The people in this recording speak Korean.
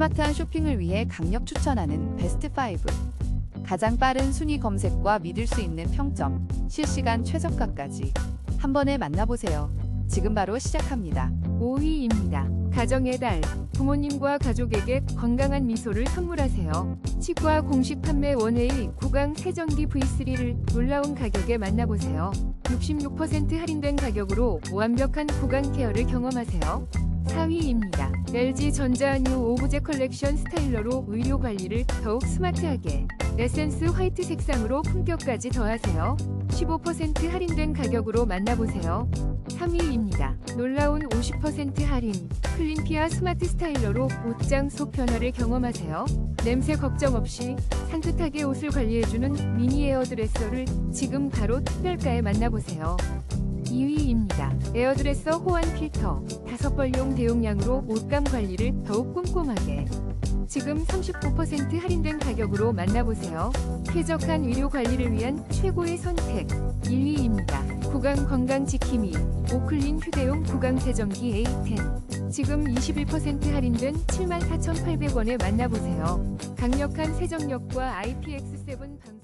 스마트한 쇼핑을 위해 강력 추천하는 베스트 5. 가장 빠른 순위 검색과 믿을 수 있는 평점, 실시간 최저가까지 한 번에 만나보세요. 지금 바로 시작합니다. 5위입니다. 가정의 달. 부모님과 가족에게 건강한 미소를 선물하세요. 치과 공식 판매 원웨이 구강 세정기 V3를 놀라운 가격에 만나보세요. 66% 할인된 가격으로 완벽한 구강 케어를 경험하세요. 4위입니다. LG 전자 뉴 오브제 컬렉션 스타일러로 의료 관리를 더욱 스마트하게 에센스 화이트 색상으로 품격까지 더하세요. 15% 할인된 가격으로 만나보세요. 3위입니다. 놀라운 50% 할인 클린피아 스마트 스타일러로 옷장 속 변화를 경험하세요. 냄새 걱정 없이 산뜻하게 옷을 관리해주는 미니 에어드레서를 지금 바로 특별가에 만나보세요. 2위입니다. 에어드레서 호환 필터 5벌용 대용량으로 옷감 관리를 더욱 꼼꼼하게 지금 39% 할인된 가격으로 만나보세요. 쾌적한 의료 관리를 위한 최고의 선택 1위입니다. 구강 건강 지킴이 오클린 휴대용 구강 세정기 A10 지금 21% 할인된 74,800원에 만나보세요. 강력한 세정력과 IPX7 방